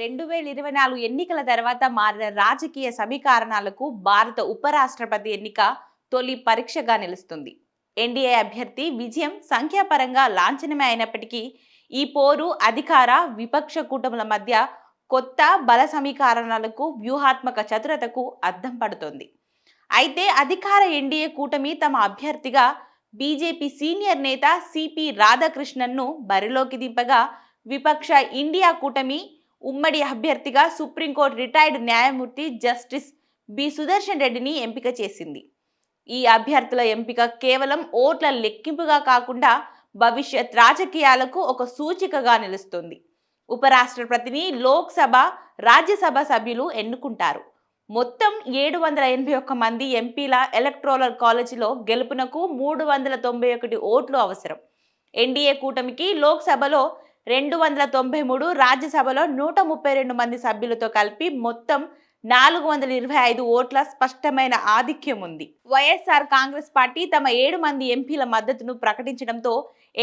రెండు వేల ఇరవై నాలుగు ఎన్నికల తర్వాత మారిన రాజకీయ సమీకరణాలకు భారత ఉపరాష్ట్రపతి ఎన్నిక తొలి పరీక్షగా నిలుస్తుంది. ఎన్డీఏ అభ్యర్థి విజయం సంఖ్యాపరంగా లాంఛనమే అయినప్పటికీ ఈ పోరు అధికార విపక్ష కూటముల మధ్య కొత్త బల సమీకరణాలకు వ్యూహాత్మక చతురతకు అద్దం పడుతోంది. అయితే అధికార ఎన్డీఏ కూటమి తమ అభ్యర్థిగా బీజేపీ సీనియర్ నేత సిపి రాధాకృష్ణన్ను బరిలోకి దింపగా విపక్ష ఇండియా కూటమి ఉమ్మడి అభ్యర్థిగా సుప్రీంకోర్టు రిటైర్డ్ న్యాయమూర్తి జస్టిస్ బి సుదర్శన్ రెడ్డిని ఎంపిక చేసింది. ఈ అభ్యర్థుల ఎంపిక కేవలం ఓట్ల లెక్కింపుగా కాకుండా భవిష్యత్ రాజకీయాలకు ఒక సూచికగా నిలుస్తుంది. ఉపరాష్ట్రపతిని లోక్సభ రాజ్యసభ సభ్యులు ఎన్నుకుంటారు. మొత్తం ఏడు వందల ఎనభై ఒక్క మంది ఎంపీల ఎలక్ట్రోలర్ కాలేజీలో గెలుపునకు మూడు వందల తొంభై ఒకటి ఓట్లు అవసరం. ఎన్డీఏ కూటమికి లోక్సభలో రెండు వందల తొంభై మూడు రాజ్యసభలో నూట ముప్పై రెండు మంది సభ్యులతో కలిపి మొత్తం నాలుగు వందల ఇరవై ఐదు ఓట్ల స్పష్టమైన ఆధిక్యం ఉంది. వైఎస్ఆర్ కాంగ్రెస్ పార్టీ తమ ఏడు మంది ఎంపీల మద్దతును ప్రకటించడంతో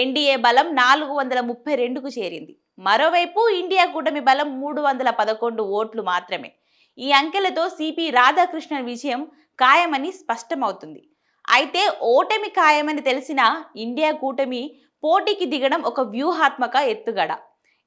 ఎన్డీఏ బలం నాలుగు వందల ముప్పై రెండుకు చేరింది. మరోవైపు ఇండియా కూటమి బలం మూడు వందల పదకొండు ఓట్లు మాత్రమే. ఈ అంకెలతో సిపి రాధాకృష్ణన్ విజయం ఖాయమని స్పష్టమవుతుంది. అయితే ఓటమి ఖాయమని తెలిసిన ఇండియా కూటమి పోటీకి దిగడం ఒక వ్యూహాత్మక ఎత్తుగడ.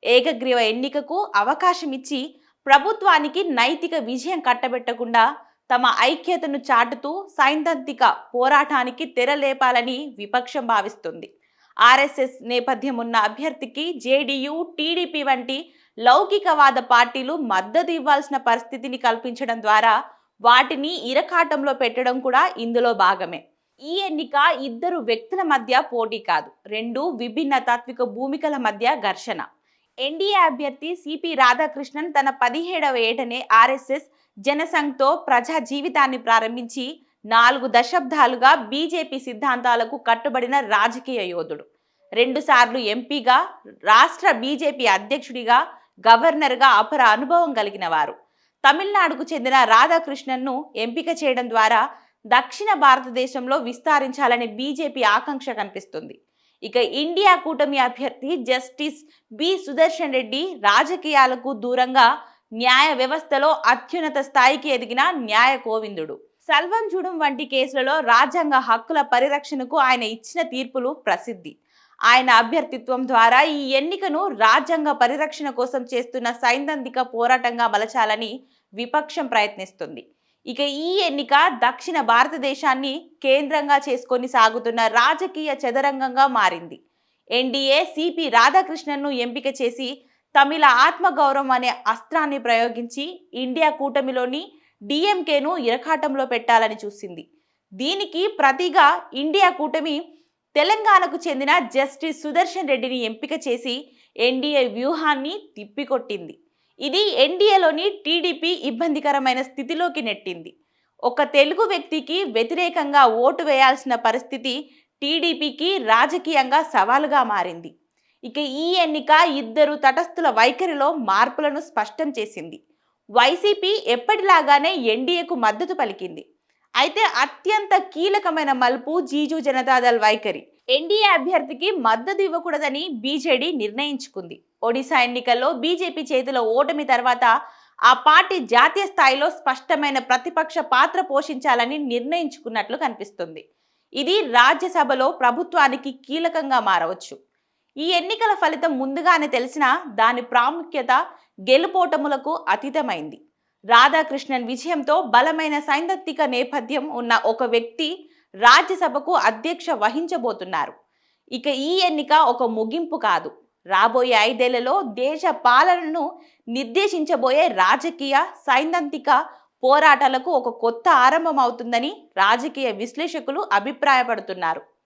ఏకగ్రీవ ఎన్నికకు అవకాశం ఇచ్చి ప్రభుత్వానికి నైతిక విజయం కట్టబెట్టకుండా తమ ఐక్యతను చాటుతూ సైద్ధాంతిక పోరాటానికి తెరలేపాలని విపక్షం భావిస్తుంది. ఆర్ఎస్ఎస్ నేపథ్యం ఉన్న అభ్యర్థికి జేడీయూ టీడీపీ వంటి లౌకికవాద పార్టీలు మద్దతు ఇవ్వాల్సిన పరిస్థితిని కల్పించడం ద్వారా వాటిని ఇరకాటంలో పెట్టడం కూడా ఇందులో భాగమే. ఈ ఎన్నిక ఇద్దరు వ్యక్తుల మధ్య పోటీ కాదు రెండు విభిన్న తాత్విక భూమికల మధ్య ఘర్షణ. ఎన్డీఏ అభ్యర్థి సిపి రాధాకృష్ణన్ తన పదిహేడవ ఏటనే ఆర్ఎస్ఎస్ జనసంఘ్తో ప్రజా జీవితాన్ని ప్రారంభించి నాలుగు దశాబ్దాలుగా బీజేపీ సిద్ధాంతాలకు కట్టుబడిన రాజకీయ యోధుడు. రెండుసార్లు ఎంపీగా రాష్ట్ర బీజేపీ అధ్యక్షుడిగా గవర్నర్గా అపర అనుభవం కలిగిన వారు. తమిళనాడుకు చెందిన రాధాకృష్ణన్ను ఎంపిక చేయడం ద్వారా దక్షిణ భారతదేశంలో విస్తరించాలనే బీజేపీ ఆకాంక్ష కనిపిస్తుంది. ఇక ఇండియా కూటమి అభ్యర్థి జస్టిస్ బి సుదర్శన్ రెడ్డి రాజకీయాలకు దూరంగా న్యాయ వ్యవస్థలో అత్యున్నత స్థాయికి ఎదిగిన న్యాయ కోవిందుడు. సల్వం జూడం వంటి కేసులలో రాజ్యాంగ హక్కుల పరిరక్షణకు ఆయన ఇచ్చిన తీర్పులు ప్రసిద్ధి. ఆయన అభ్యర్థిత్వం ద్వారా ఈ ఎన్నికను రాజ్యాంగ పరిరక్షణ కోసం చేస్తున్న సైద్ధాంతిక పోరాటంగా మలచాలని విపక్షం ప్రయత్నిస్తుంది. ఇక ఈ ఎన్నిక దక్షిణ భారతదేశాన్ని కేంద్రంగా చేసుకొని సాగుతున్న రాజకీయ చదరంగంగా మారింది. ఎన్డీఏ సిపి రాధాకృష్ణన్ను ఎంపిక చేసి తమిళ ఆత్మగౌరవం అనే అస్త్రాన్ని ప్రయోగించి ఇండియా కూటమిలోని డిఎంకేను ఇరకాటంలో పెట్టాలని చూసింది. దీనికి ప్రతిగా ఇండియా కూటమి తెలంగాణకు చెందిన జస్టిస్ సుదర్శన్ రెడ్డిని ఎంపిక చేసి ఎన్డీఏ వ్యూహాన్ని తిప్పికొట్టింది. ఇది ఎన్డీఏలోని టీడీపీ ఇబ్బందికరమైన స్థితిలోకి నెట్టింది. ఒక తెలుగు వ్యక్తికి వ్యతిరేకంగా ఓటు వేయాల్సిన పరిస్థితి టీడీపీకి రాజకీయంగా సవాలుగా మారింది. ఇక ఈ ఎన్నిక ఇద్దరు తటస్థుల వైఖరిలో మార్పులను స్పష్టం చేసింది. వైసీపీ ఎప్పటిలాగానే ఎన్డీఏకు మద్దతు పలికింది. అయితే అత్యంత కీలకమైన మలుపు జీజు జనతాదళ్ వైఖరి. ఎన్డీఏ అభ్యర్థికి మద్దతు ఇవ్వకూడదని బీజేడీ నిర్ణయించుకుంది. ఒడిశా ఎన్నికల్లో బీజేపీ చేతిలో ఓటమి తర్వాత ఆ పార్టీ జాతీయ స్థాయిలో స్పష్టమైన ప్రతిపక్ష పాత్ర పోషించాలని నిర్ణయించుకున్నట్లు కనిపిస్తుంది. ఇది రాజ్యసభలో ప్రభుత్వానికి కీలకంగా మారవచ్చు. ఈ ఎన్నికల ఫలితం ముందుగానే తెలిసినా దాని ప్రాముఖ్యత గెలుపోటములకు అతీతమైంది. రాధాకృష్ణన్ విజయంతో బలమైన సైద్ధాంతిక నేపథ్యం ఉన్న ఒక వ్యక్తి రాజ్యసభకు అధ్యక్ష వహించబోతున్నారు. ఇక ఈ ఎన్నిక ఒక ముగింపు కాదు. రాబోయే ఐదేళ్ళలో దేశ పాలనను నిర్దేశించబోయే రాజకీయ సైద్ధాంతిక పోరాటాలకు ఒక కొత్త ఆరంభం అవుతుందని రాజకీయ విశ్లేషకులు అభిప్రాయపడుతున్నారు.